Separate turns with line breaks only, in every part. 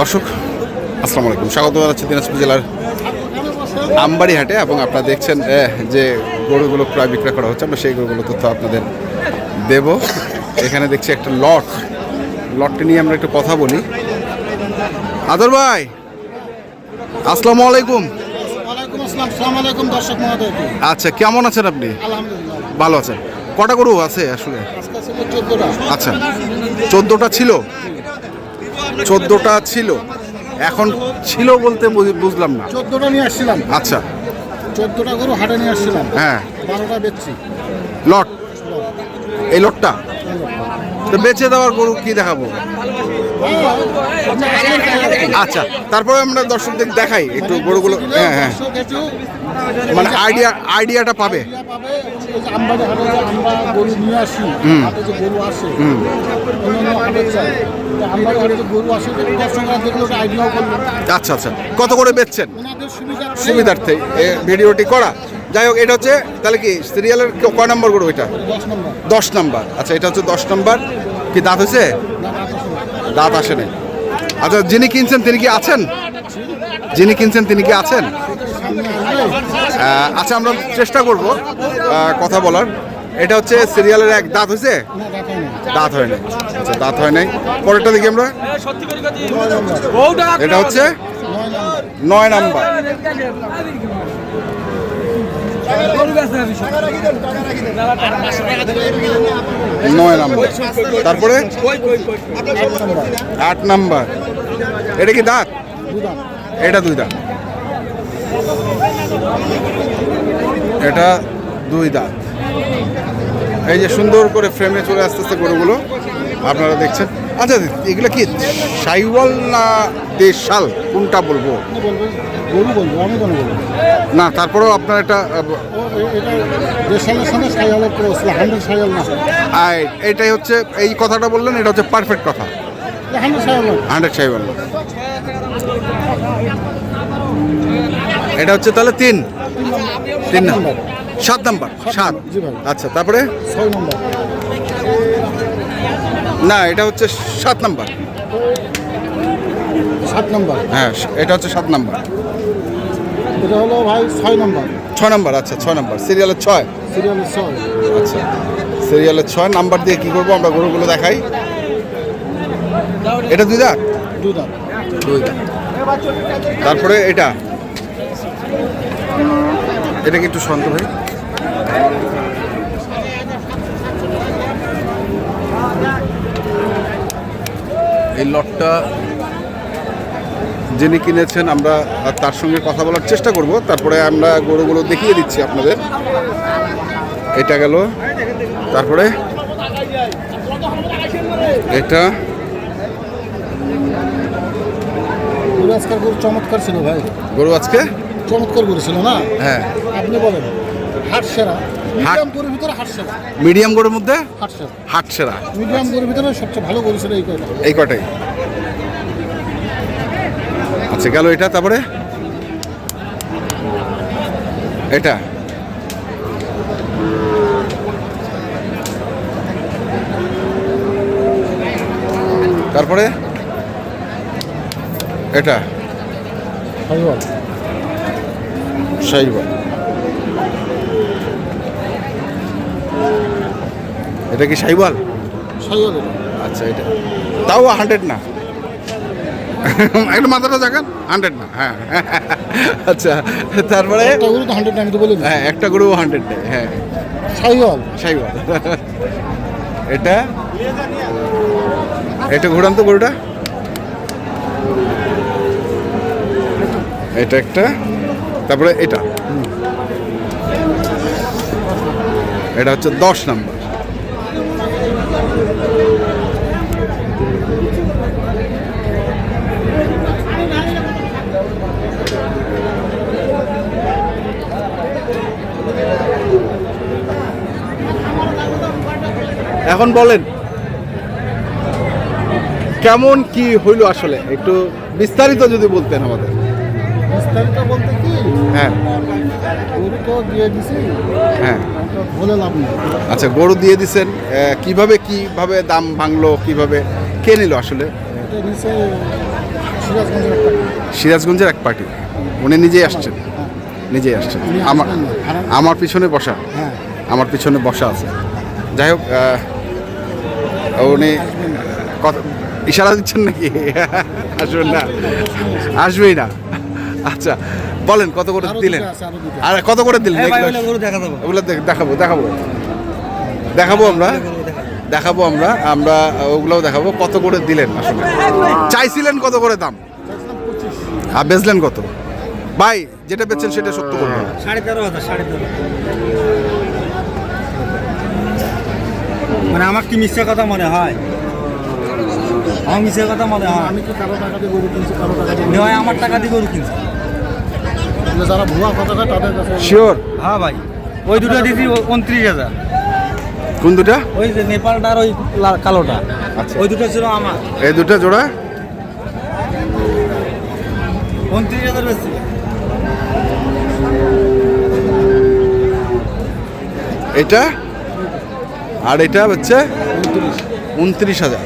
দর্শক আসসালামু আলাইকুম। স্বাগত জানাচ্ছি দিনাজপুর জেলার আমবাড়ি হাটে এবং আপনারা দেখছেন যে গরুগুলো প্রায় বিক্রয় করা হচ্ছে আমরা সেই গরুগুলো তথ্য আপনাদের দেব। এখানে দেখছি একটা লট। লটটি নিয়ে আমরা একটু কথা বলি। আদর ভাই আসসালামু আলাইকুম। আচ্ছা কেমন আছেন আপনি? ভালো আছেন। কটা গরু আছে আসলে? আচ্ছা চোদ্দোটা ছিল। চোদ্দোটা ছিল। এখন ছিল বলতে বুঝ- বুঝলাম না।
চোদ্দোটা নিয়ে আসছিলাম।
আচ্ছা।
চোদ্দোটা গরু হাটে নিয়ে আসছিলাম।
হ্যাঁ।
বারোটা বেচছি।
লট। এই লটটা? তো বেচে দেওয়ার গরু কি দেখাবো? আচ্ছা তারপরে আমরা দর্শকদের দেখাই একটু গরুগুলো। হ্যাঁ হ্যাঁ। মানে আইডিয়া আইডিয়াটা পাবে।
আমরা গরু নিয়ে আসি যে গরু আসে
আচ্ছা আচ্ছা। কত করে বেচছেন? সুবিধার্থে ভিডিওটি করা। যাই হোক এটা হচ্ছে তাহলে কি সিরিয়ালের কয় নম্বর গরু এটা?
দশ নম্বর।
আচ্ছা এটা হচ্ছে দশ নম্বর। কি দাঁত হয়েছে? দাঁত আসে নাই আচ্ছা যিনি কিনছেন তিনি কি আছেন? যিনি কিনছেন তিনি কি আছেন? আচ্ছা আমরা চেষ্টা করব কথা বলার। এটা হচ্ছে সিরিয়ালের এক দাঁত হয়েছে?
হয়
দাঁত হয় নাই। আচ্ছা দাঁত হয় নাই। পরেরটা দেখি আমরা। এটা হচ্ছে
নয় নাম্বার।
নয় নাম্বার। তারপরে? আট নাম্বার। এটা কি দাঁত? এটা দুই দাঁত। এটা দুই দাঁত। এই যে সুন্দর করে ফ্রেমে চলে আস্তে আস্তে গরুগুলো আপনারা দেখছেন। আচ্ছা এগুলো কি সাইওয়াল না দেশাল? কোনটা বলব?
গরু বলব আমি কেন বলব
না তারপরেও আপনার একটা
সঙ্গে ক্রস হান্ড্রেড না।
এটাই হচ্ছে এই কথাটা বললেন এটা হচ্ছে পারফেক্ট কথা।
হান্ড্রেড না
হান্ড্রেড সাইওয়াল। এটা হচ্ছে তাহলে তিন। তিন নাম্বার। সাত নাম্বার। সাত আচ্ছা তারপরে? না এটা হচ্ছে সাত নাম্বার।
সাত নম্বর।
হ্যাঁ এটা হচ্ছে সাত নাম্বার।
এটা হলো ভাই ছয় নম্বর।
ছয় নাম্বার আচ্ছা ছয় নাম্বার। সিরিয়ালের ছয়।
সিরিয়ালের ছয়।
আচ্ছা সিরিয়ালের ছয়। নাম্বার দিয়ে কি করব? আমরা গরুগুলো দেখাই। এটা দুই দাঁত?
দুই দাঁত।
দুই দাঁত। তারপরে এটা? এটা কি একটু শান্ত ভাই? এই লটটা যিনি কিনেছেন আমরা তার সঙ্গে কথা বলার চেষ্টা করব। তারপরে আমরা গরুগুলো দেখিয়ে দিচ্ছি আপনাদের। এটা গেল। তারপরে এটা
গরু আজকাল গরু চমৎকার ছিল ভাই।
গরু আজকে?
চমৎকার গরু ছিল না?
হ্যাঁ।
আপনি বলেন হাট সেরা মিডিয়াম গরুর ভিতরে হাট সেরা।
মিডিয়াম গরুর মধ্যে
হাট সেরা।
হাট সেরা।
মিডিয়াম গরুর ভিতরে সবচেয়ে ভালো গরু ছিল এই কয়টা?
এই কটাই আচ্ছা গেল এটা তারপরে? এটা। তারপরে? এটা। শাহিওয়াল এটা কি শাহিওয়াল
সাইওয়াল
আচ্ছা এটা। তাও হান্ড্রেড না। একটা মাথাটা দেখান হান্ড্রেড না হ্যাঁ। আচ্ছা তারপরে?
একটা গরু তো হান্ড্রেড আমি তো বলে
হ্যাঁ একটা গরু হান্ড্রেড নেই হ্যাঁ।
সাইওয়াল।
সাইওয়াল। এটা? এটা ঘোরান তো গরুটা। এটা একটা? তারপরে এটা। এটা হচ্ছে দশ নাম্বার। এখন বলেন, কেমন কি হইল আসলে? একটু বিস্তারিত যদি বলতেন আমাদের।
বিস্তারিত বলতে
হ্যাঁ।
গরু তো দিয়ে দিছি।
হ্যাঁ।
বলে লাভ নেই।
আচ্ছা গরু দিয়ে দিছেন কীভাবে কীভাবে দাম ভাঙলো কীভাবে কে নিল আসলে?
সিরাজগঞ্জের
এক পার্টি। উনি নিজেই আসছেন। নিজেই আসছেন। আমার আমার পিছনে বসা।
হ্যাঁ।
আমার পিছনে বসা আছে। যাই হোক উনি ইশারা দিচ্ছেন নাকি? আসবেন না। আসবেই না। আচ্ছা বলেন কত করে দিলেন? আরও কত করে দিলেন? ওগুলো দেখাবো দেখাবো। দেখাবো আমরা দেখাবো আমরা আমরা ওগুলোও দেখাবো। কত করে দিলেন? আসলে চাইছিলেন কত করে দাম? আর বেচলেন কত? ভাই যেটা বেচছেন সেটা সত্য করবেন
সাড়ে তেরো হাজার সাড়ে তেরো। মানে আমার কি মিথ্যা কথা মনে হয়? আমার মিথ্যা কথা মনে হয়?
আমি কি কারও টাকা দিয়ে গরু কিনছি কারও টাকা দিয়ে
নয় আমার টাকা দিয়ে গরু কিনছে।
কিনছি। যারা ভুয়া কথা কয় তাদের কাছে
শিওর
হ্যাঁ ভাই ওই দুটো দিদি উনত্রিশ হাজার।
কোন দুটা?
ওই যে নেপালটার ওই কালোটা।
আচ্ছা।
ওই দুটো ছিল আমার।
এই দুটা জোড়া?
উনত্রিশ হাজার বেশি।
এটা? আর এটা হচ্ছে উনত্রিশ। হাজার।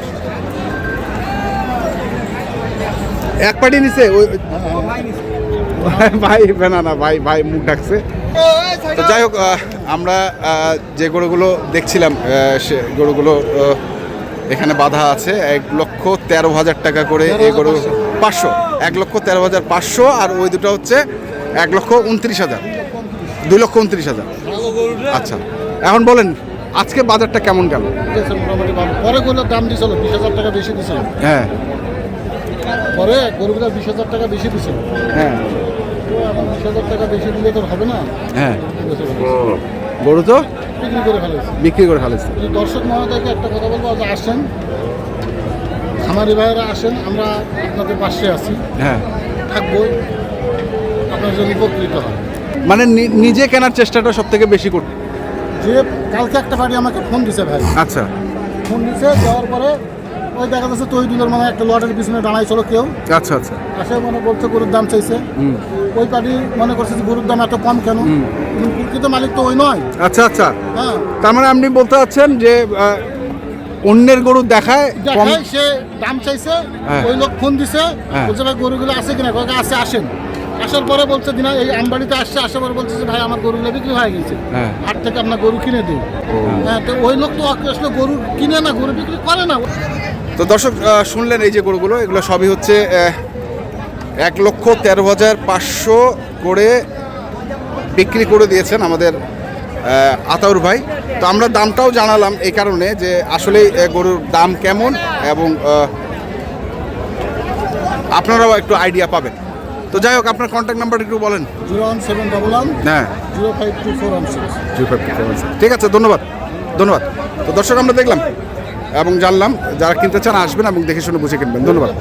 এক পাটি নিছে ওই ভাই না না ভাই ভাই মুখ ডাকছে। তো যাই হোক আমরা যে গরুগুলো দেখছিলাম সে গরুগুলো এখানে বাধা আছে এক লক্ষ তেরো হাজার টাকা করে এই গরু পাঁচশো। এক লক্ষ তেরো হাজার পাঁচশো আর ওই দুটো হচ্ছে এক লক্ষ উনত্রিশ হাজার। দুই লক্ষ উনত্রিশ হাজার। আচ্ছা এখন বলেন আজকে বাজারটা কেমন গেল?
পরে গরুর দাম দিছিল বিশ হাজার টাকা বেশি দিছিল।
হ্যাঁ।
পরে গরুগুলো বিশ হাজার টাকা বেশি দিছিল।
হ্যাঁ।
তো এখন বিশ হাজার টাকা বেশি দিলে তো হবে না।
হ্যাঁ। গরু তো?
বিক্রি করে ফেলেছে।
বিক্রি করে ফেলেছে।
দর্শক মহোদয়কে একটা কথা বলব যে আসেন। খামারি ভাইয়েরা আসেন আমরা আপনাদের পাশে আছি।
হ্যাঁ।
থাকব। আপনার জন্য উপকৃত হয়
মানে নিজে কেনার চেষ্টাটা সব থেকে বেশি করতে
যে কালকে একটা বাড়ি আমাকে ফোন দিছে ভাই।
আচ্ছা।
ফোন দিছে দেওয়ার পরে ওই দেখা যাচ্ছে তৈরিগুলোর মানে একটা লটের পিছনে দাঁড়াইছিল কেউ।
আচ্ছা আচ্ছা।
আসে মনে বলছে গরুর দাম চাইছে।
হুম।
ওই পার্টি মনে করছে যে গরুর দাম এত কম কেন? কিন্তু প্রকৃত মালিক তো ওই নয়।
আচ্ছা আচ্ছা।
হ্যাঁ।
তার মানে আপনি বলতে চাচ্ছেন যে অন্যের গরু দেখায় কম
দেখাই সে দাম চাইছে
হ্যাঁ।
ওই লোক ফোন দিছে
হ্যাঁ।
বলছে ভাই গরুগুলো আছে কিনা? কয়েক আসে আসেন। আসার পরে বলছে দিনা এই আমবাড়িতে আসছে আসার পরে বলছে যে ভাই আমার গরুগুলো বিক্রি হয়ে গেছে।
হ্যাঁ।
হাট থেকে আপনার গরু কিনে দিই হ্যাঁ তো ওই লোক তো আসলে গরু কিনে না গরু বিক্রি করে না।
তো দর্শক শুনলেন এই যে গরুগুলো এগুলো সবই হচ্ছে এক লক্ষ তেরো হাজার পাঁচশো করে বিক্রি করে দিয়েছেন আমাদের আতাউর ভাই। তো আমরা দামটাও জানালাম এই কারণে যে আসলে গরুর দাম কেমন এবং আপনারাও একটু আইডিয়া পাবেন। তো যাই হোক আপনার কন্ট্যাক্ট নাম্বারটা একটু বলেন।
Zero one seven double one.
হ্যাঁ।
Zero five two four one six.
ঠিক আছে ধন্যবাদ। ধন্যবাদ। তো দর্শক আমরা দেখলাম এবং জানলাম যারা কিনতে চান আসবেন এবং দেখে শুনে বুঝে কিনবেন। ধন্যবাদ।